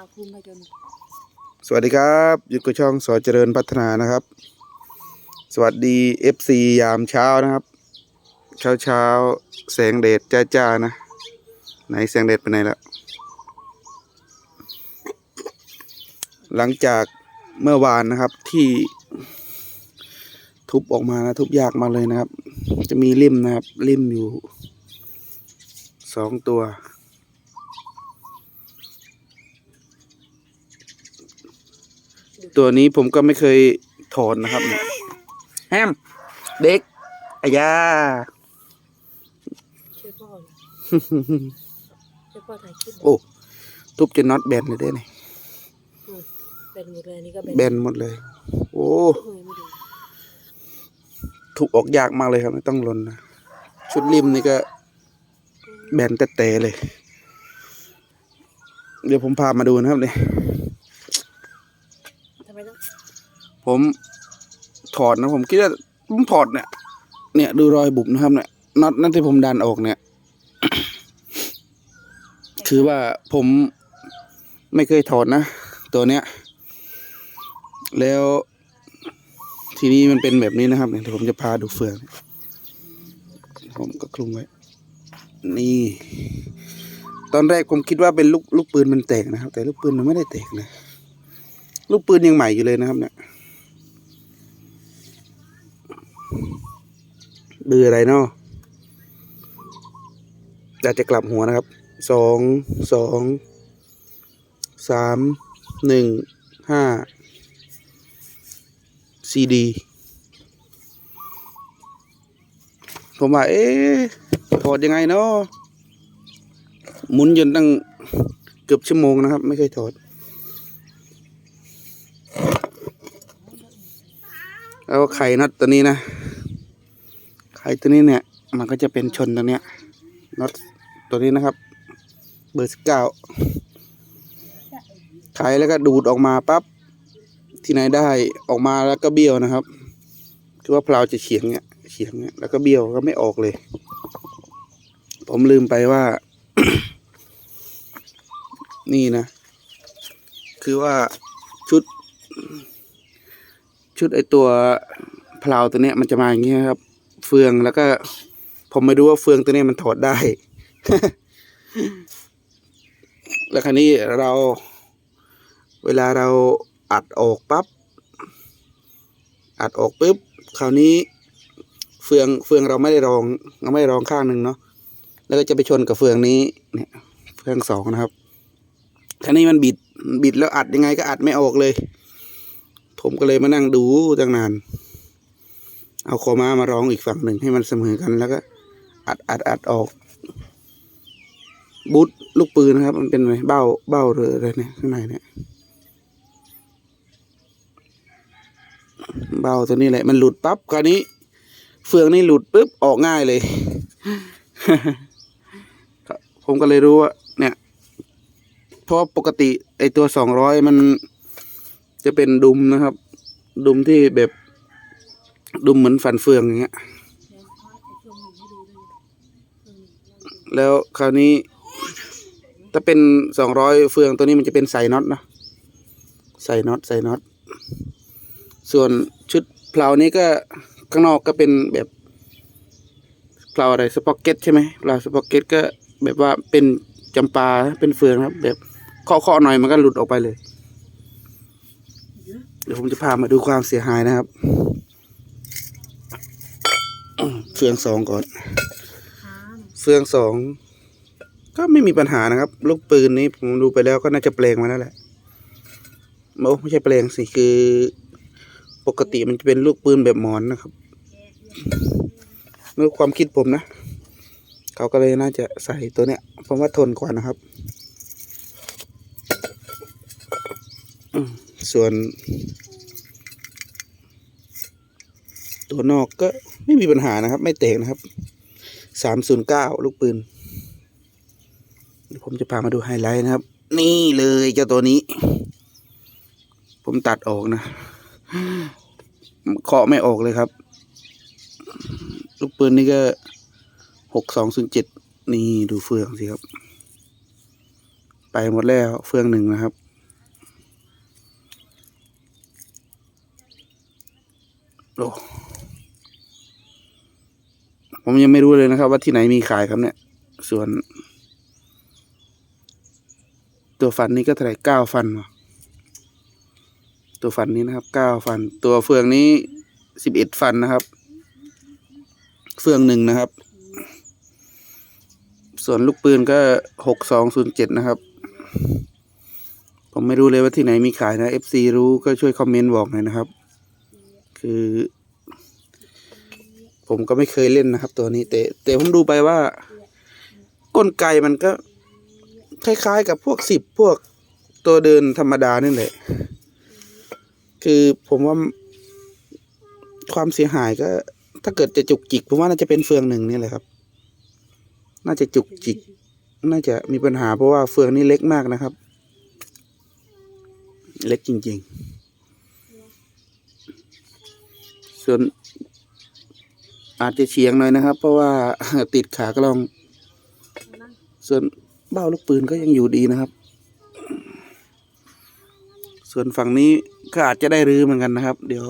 าวคลุมไปจนสวัสดีครับอยู่กับช่องสอเจริญพัฒนานะครับ สวัสดี FC ยามเช้านะครับ เช้าเช้าแสงแดดจ้าๆนะ ไหนแสงแดดไปไหนแล้วหลังจากเมื่อวานนะครับที่ทุบออกมานะทุบยากมากเลยนะครับ จะมีริมนะครับริมอยู่สองตัว ตัวนี้ผมก็ไม่เคยถอนนะครับเนี่ยแฮมเด็กอายาช่วยพ่อเลยช่วยพ่อถ่ายคลิปโอ้ทุบจนน็อตแบนเลยได้ไหมเป็นหมดเลยนี่ก็แบนหมดเลย โอ้เฮ้ยไม่ดูถูกออกยากมากเลยครับ ไม่ต้องลนนะชุดริมนี่ก็ แบนแต่แต่ๆเลย เดี๋ยวผมพามาดูนะครับเนี่ย ทำไมต้อง ผมถอดนะผมคิดว่าผมถอดเนี่ย เนี่ยดูรอยบุบนะครับเนี่ยน็อตนั่นที่ผมดันออกเนี่ย คือว่าผมไม่เคยถอดนะ ตัวเนี้ย แล้วทีนี้มันเป็นแบบนี้นะครับเดี๋ยวผมจะพาดูเฟือง ผมก็คลุมไว้ นี่ ตอนแรกผมคิดว่าเป็นลูกลูกปืนมันแตกนะครับ แต่ลูกปืนมันไม่ได้แตกนะ ลูกปืนยังใหม่อยู่เลยนะครับเนี่ย เบืออะไรเนาะอยากจะกลับหัวนะครับสองสองสามหนึ่งห้าซีดีผมว่าเอ๊ะถอดยังไงเนาะหมุนจนตั้งเกือบชั่วโมงนะครับ ไม่เคยถอดแล้วไข่น็อตตัวนี้นะ ไข่ตัวนี้เนี่ย มันก็จะเป็นชนตรงเนี้ยน็อตตัวนี้นะครับ เบอร์สิบเก้าไขแล้วก็ดูดออกมาปั๊บที่ไหนได้ออกมาแล้วก็เบี้ยวนะครับ คือว่าเพลาจะเฉียงเนี่ยเฉียงเนี่ยแล้วก็เบี้ยวก็ไม่ออกเลย ผมลืมไปว่า นี่นะ คือว่าชุด ชุดไอตัวเพลาตัวเนี้ยมันจะมาอย่างเงี้ครับ เฟืองแล้วก็ ผมไม่รู้ว่าเฟืองตัวนี้มันถอดได้ แล้วคราวนี้เรา เวลาเราอัดออกปั๊บอัดออกปุ๊บคราวนี้ เฟืองเฟืองเราไม่ได้รองเราไม่ได้รองข้างหนึ่งเนาะแล้วก็จะไปชนกับเฟืองนี้เนี่ย เฟืองสองนะครับคราวนี้มันบิดบิดแล้วอัดยังไงก็อัดไม่ออกเลย ผมก็เลยมานั่งดูตั้งนาน เอาคอม้ามารองอีกฝั่งหนึ่งให้มันเสมอกันแล้วก็ อัดอัดอัดออก บูทลูกปืนนะครับ มันเป็นอะไรเบ้าเบ้าหรืออะไรเนี่ยข้างในเนี่ยเบ้าตัวนี้แหละ มันหลุดปั๊บคราวนี้ เฟืองนี่หลุดปุ๊บออกง่ายเลยผมก็เลยรู้ว่า เนี่ยเพราะปกติ ไอตัวสองร้อยมันจะเป็นดุมนะครับ ดุมที่แบบ ดุมเหมือนฟันเฟืองอย่างเงี้ย แล้วคราวนี้ ถ้าเป็นสองร้อยเฟืองตัวนี้มันจะเป็นใส่น็อตเนาะใส่น็อตใส่น็อต ส่วนชุดเพลานี้ก็ข้างนอกก็เป็นแบบเพลาอะไรสป็อกเก็ตใช่ไหมเพลาสป็อกเก็ตก็แบบว่าเป็นจำปาเป็นเฟืองครับ แบบเคาะๆหน่อยมันก็หลุดออกไปเลย เดี๋ยวผมจะพามาดูความเสียหายนะครับ ฟืองสองก่อนค้ามเฟืองสองก็ไม่มีปัญหานะครับ ลูกปืนนี้ผมดูไปแล้วก็น่าจะแปลงมาแล้วแหละโอ้ไม่ใช่แปลงสิคือ ปกติมันจะเป็นลูกปืนแบบหมอนนะครับนี่ความคิดผมนะเขาก็เลยน่าจะใส่ตัวเนี้ยผมว่าทนกว่านะครับอืมส่วน ตัวนอกก็ไม่มีปัญหานะครับ ไม่แตกนะครับสามศูนย์เก้าลูกปืนผมจะพามาดูไฮไลท์นะครับ นี่เลยเจ้าตัวนี้ ผมตัดออกนะเคาะไม่ออกเลยครับ ลูกปืนนี่ก็หกสองศูนย์เจ็ดนี่ดูเฟืองสิครับ ไปหมดแล้วเฟืองหนึ่งนะครับ โอ้ ผมยังไม่รู้เลยนะครับ ว่าที่ไหนมีขายครับเนี่ย ส่วน ตัวฟันนี้ก็เท่าไหร่เก้าฟันวะตัวฟันนี้นะครับเก้าฟัน ตัวเฟืองนี้สิบเอ็ดฟันนะครับ เฟืองหนึ่งนะครับ ส่วนลูกปืนก็หกสองศูนย์เจ็ดนะครับ ผมไม่รู้เลยว่าที่ไหนมีขายนะ FC รู้ก็ช่วยคอมเมนต์บอกหน่อยนะครับ คือ ผมก็ไม่เคยเล่นนะครับ ตัวนี้ แต่แต่ผมดูไปว่าก้นไก่มันก็ คล้าย ๆ กับพวกสิบพวกตัวเดินธรรมดานี่แหละ คือผมว่าความเสียหายก็ ถ้าเกิดจะจุกจิก ผมว่าน่าจะเป็นเฟืองหนึ่งนี่แหละครับ น่าจะจุกจิก น่าจะมีปัญหาเพราะว่าเฟืองนี่เล็กมากนะครับ เล็กจริง ๆ ส่วน อาจจะเฉียงหน่อยนะครับ เพราะว่าติดขากล้อง ส่วนเบ้าลูกปืนก็ยังอยู่ดีนะครับ ส่วนฝั่งนี้ก็อาจจะได้รื้อเหมือนกันนะครับ เดี๋ยว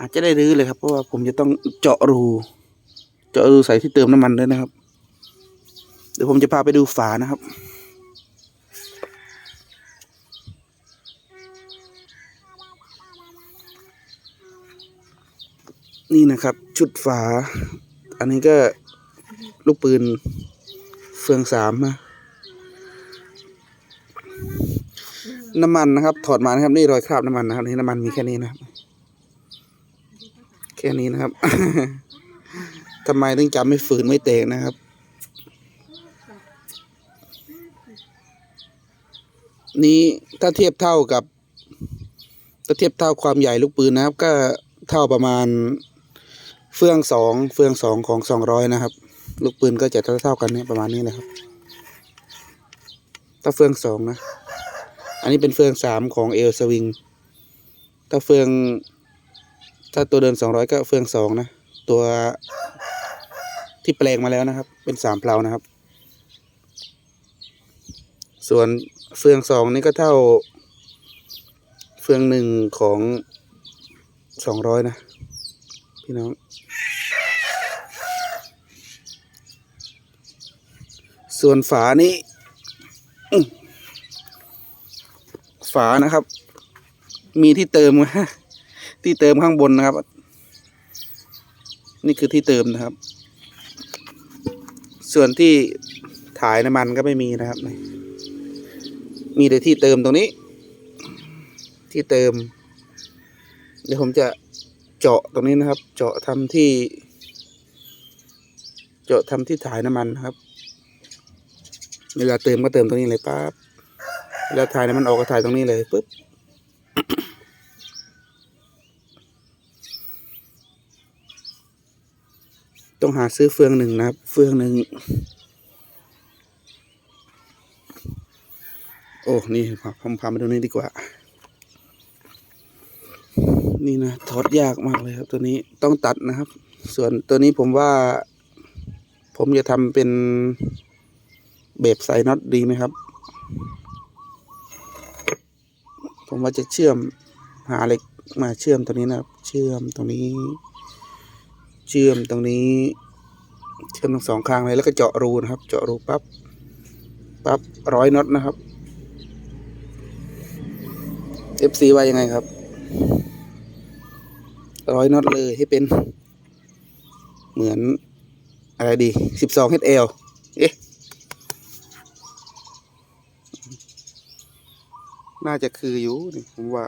อาจจะได้รื้อเลยครับ เพราะว่าผมจะต้องเจาะรู เจาะรูใส่ที่เติมน้ำมันด้วยนะครับ เดี๋ยวผมจะพาไปดูฝานะครับ นี่นะครับ ชุดฝา อันนี้ก็ลูกปืนเฟืองสามนะน้ำมันนะครับ ถอดมานะครับ นี่รอยคราบน้ำมันนะครับนี่น้ำมันมีแค่นี้นะครับ แค่นี้นะครับทำไมถึงจำไม่ฝืนไม่เตกนะครับ นี้ถ้าเทียบเท่ากับ ถ้าเทียบเท่าความใหญ่ลูกปืนนะครับ ก็เท่าประมาณ ฟืองสองเฟืองสองของสองร้อยนะครับ ลูกปืนก็จะเท่าเท่าๆกันเนี่ยประมาณนี้เลยครับถ้าเฟืองสองนะ อันนี้เป็นเฟืองสามของเอลสวิงถ้าเฟือง ถ้าตัวเดินสองร้อยก็เฟืองสองนะ ตัวที่แปลงมาแล้วนะครับ เป็นสามเพลานะครับ ส่วนเฟืองสองนี่ก็เท่า เฟืองหนึ่งของสองร้อยนะ พี่น้อง ส่วนฝานี้ฝานะครับ มีที่เติมที่เติมข้างบนนะครับ นี่คือที่เติมนะครับ ส่วนที่ถ่ายน้ำมันก็ไม่มีนะครับ มีแต่ที่เติมตรงนี้ ที่เติม เดี๋ยวผมจะ เจาะตรงนี้นะครับ เจาะทำที่ เจาะทำที่ถ่ายน้ำมันนะครับ เวลาเติมก็เติมตรงนี้เลยปั๊บเวลาถ่ายน้ำมันออกก็ถ่ายตรงนี้เลยปุ๊บต้องหาซื้อเฟืองหนึ่งนะครับ เฟืองหนึ่งโอ้ นี่พาผมพามาดูนี่ดีกว่า นี่นะถอดยากมากเลยครับ ตัวนี้ต้องตัดนะครับ ส่วนตัวนี้ผมว่า ผมจะทำเป็นแบบใส่น็อตดีไหมครับ ผมว่าจะเชื่อมหาเหล็กมาเชื่อมตรงนี้นะครับ เชื่อมตรงนี้ เชื่อมตรงนี้ เชื่อมทั้งสองข้างเลยแล้วก็เจาะรูนะครับ เจาะรูปั๊บปั๊บร้อยน็อตนะครับ FC ว่ายังไงครับ ร้อยน็อตเลยให้เป็น เหมือนอะไรดีสิบสอง HL เอ๊ะ น่าจะคืออยู่นี่ผมว่า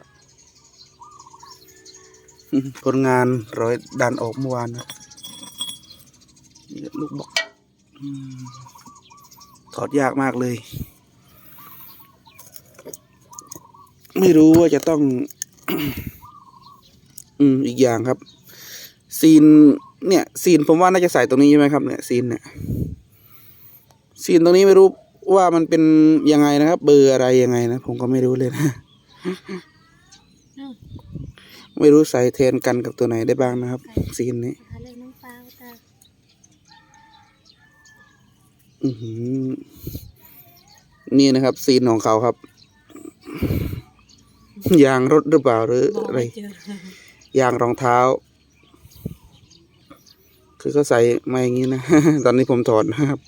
ผลงานร้อยดันออกเมื่อวานนะลูกบอกถอดยากมากเลย ไม่รู้ว่าจะต้อง อืมอีกอย่างครับ ซีน เนี่ยซีนผมว่าน่าจะใส่ตรงนี้ใช่ไหมครับเนี่ยซีนเนี่ยซีนตรงนี้ไม่รู้ว่ามันเป็นยังไงนะครับ เบอร์อะไรยังไงนะผมก็ไม่รู้เลยนะไม่รู้ใส่แทนกันกับตัวไหนได้บ้างนะครับ ซีนนี้นี่นะครับ ซีนของเขาครับ ยางรถหรือเปล่าหรืออะไร ยางรองเท้า คือเขาใส่มาอย่างนี้นะ ตอนนี้ผมถอดนะครับ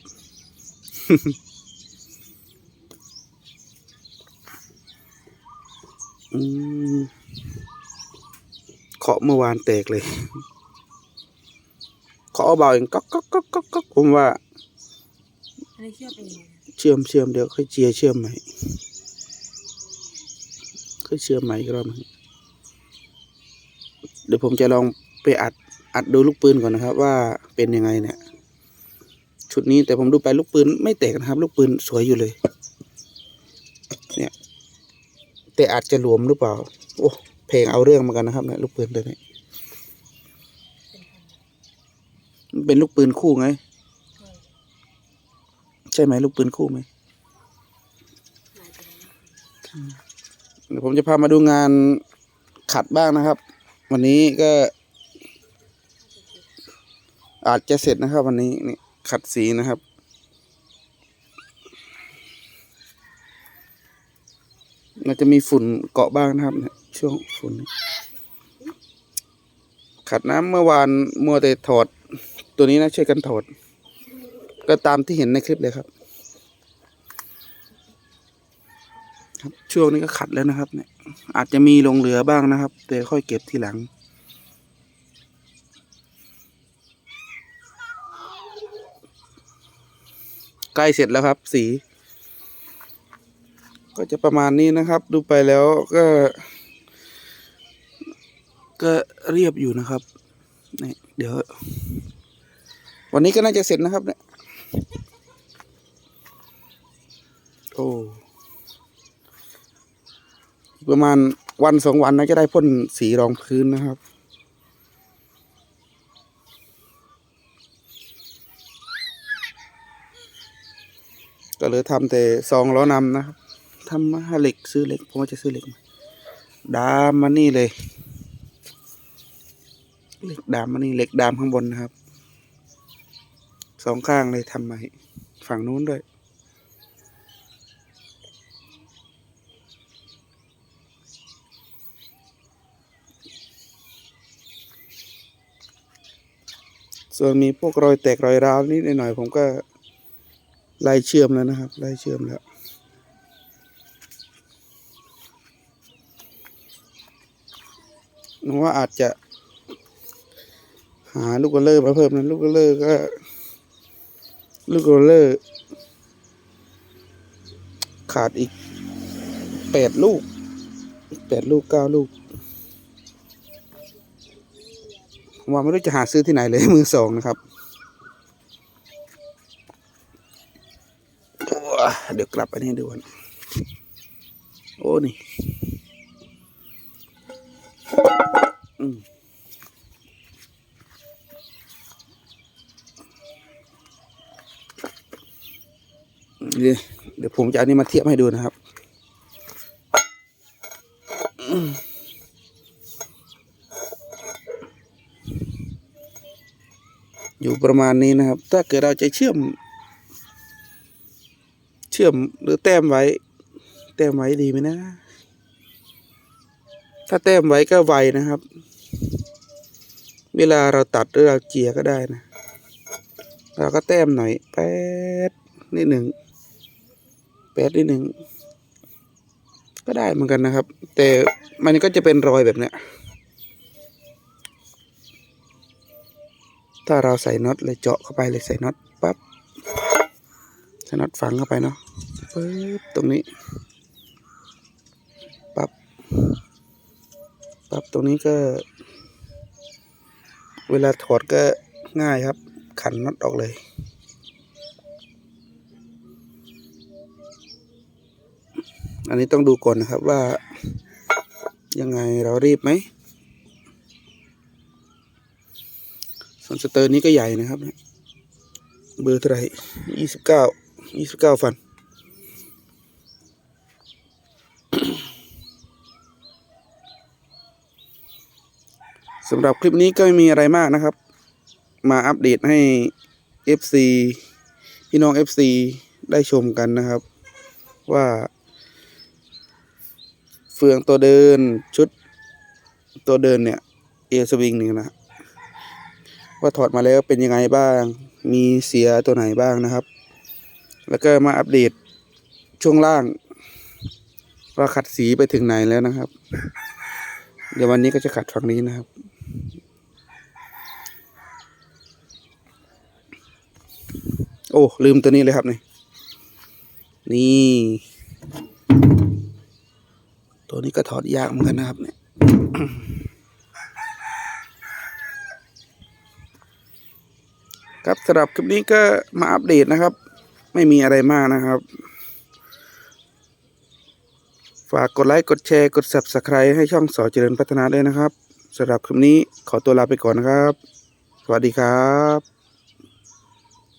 เคาะเมื่อวานแตกเลย เคาะเบาเองก๊อกก๊อกก๊อกก๊อกก๊อกผมว่าเชื่อมเชื่อมเดี๋ยวค่อยเจียเชื่อมใหม่ค่อยเชื่อมใหม่อีกรอบหนึ่ง ผมจะลองไปอัดอัดดูลูกปืนก่อนนะครับ ว่าเป็นยังไงเนี่ย ชุดนี้แต่ผมดูไปลูกปืนไม่แตกนะครับ ลูกปืนสวยอยู่เลย เนี่ย แต่อาจจะหลวมหรือเปล่า โอ้เพลงเอาเรื่องเหมือนกันนะครับเนี่ยลูกปืนตัวนี้มันเป็นลูกปืนคู่ไง ใช่ไหมลูกปืนคู่ไหมเดี๋ยวผมจะพามาดูงานขัดบ้างนะครับ วันนี้ก็ อาจจะเสร็จนะครับ วันนี้นี่ขัดสีนะครับ มันจะมีฝุ่นเกาะบ้างนะครับ ช่วงฝุ่น ขัดน้ำเมื่อวานมัวแต่ถอด ตัวนี้นะช่วยกันถอด ก็ตามที่เห็นในคลิปเลยครับ ครับ ช่วงนี้ก็ขัดแล้วนะครับ เนี่ย อาจจะมีลงเหลือบ้างนะครับ แต่ค่อยเก็บทีหลัง ใกล้เสร็จแล้วครับ สี ก็จะประมาณนี้นะครับ ดูไปแล้วก็ ก็เรียบอยู่นะครับนี่เดี๋ยว วันนี้ก็น่าจะเสร็จนะครับเนี่ย โอ้ ประมาณวันสองวันน่าจะได้พ่นสีรองพื้นนะครับ ก็เลยทำแต่ซองล้อนำนะครับทำมาเหล็กซื้อเหล็กผมว่าจะซื้อเหล็กมาดามมานี่เลยเหล็กดามมานี่เหล็กดามข้างบนนะครับสองข้างเลยทำม่ฝั่งนู้นด้วย ส่วนมีพวกรอยแตกรอยร้าวนิดหน่อยผมก็ไล่เชื่อมแล้วนะครับ ไล่เชื่อมแล้ว นึกว่าอาจจะ หาลูกกระเลอร์มาเพิ่มนะลูกกระเลอร์ก็ ลูกกระเลอร์ขาดอีกแปดลูกแปดลูกเก้าลูก ผมว่าไม่รู้จะหาซื้อที่ไหนเลยมือสองนะครับ เดี๋ยวกลับไปนี่ดูก่อนโอ้ นี่เดี๋ยวเดี๋ยวผมจะเอานี่มาเทียบให้ดูนะครับ อยู่ประมาณนี้นะครับ ถ้าเกิดเราจะเชื่อม เชื่อมหรือแต้มไว้ แต้มไว้ดีไหมนะ ถ้าแต้มไว้ก็ไวนะครับ เวลาเราตัดหรือเราเจียก็ได้นะ เราก็แต้มหน่อยแป๊ดนิดหนึ่งแป๊ดนิดหนึ่งก็ได้เหมือนกันนะครับ แต่มันก็จะเป็นรอยแบบเนี้ย ถ้าเราใส่น็อตเลยเจาะเข้าไปเลยใส่น็อตปั๊บใส่น็อตฝังเข้าไปเนาะปึ๊บตรงนี้ปั๊บปั๊บตรงนี้ก็ เวลาถอดก็ง่ายครับ ขันน็อตออกเลยอันนี้ต้องดูก่อนนะครับว่ายังไงเรารีบไหม ส่วนสเตอร์นี้ก็ใหญ่นะครับ เบอร์เท่าไหร่ยี่สิบเก้ายี่สิบเก้าฟัน สำหรับคลิปนี้ก็ไม่มีอะไรมากนะครับ มาอัปเดตให้ FC พี่น้อง FC ได้ชมกันนะครับ ว่าเฟืองตัวเดินชุดตัวเดินเนี่ย เอสวิงนี่นะ ว่าถอดมาแล้วเป็นยังไงบ้าง มีเสียตัวไหนบ้างนะครับ แล้วก็มาอัปเดตช่วงล่าง ว่าขัดสีไปถึงไหนแล้วนะครับ เดี๋ยววันนี้ก็จะขัดฝั่งนี้นะครับโอ้ลืมตัวนี้เลยครับนี่นี่ ตัวนี้ก็ถอดยากเหมือนกันนะครับเนี่ย ครับสำหรับคลิปนี้ก็มาอัปเดตนะครับ ไม่มีอะไรมากนะครับ ฝากกดไลค์กดแชร์กด Subscribe ให้ช่องสอเจริญพัฒนาด้วยนะครับสำหรับคลิปนี้ขอตัวลาไปก่อนนะครับ สวัสดีครับ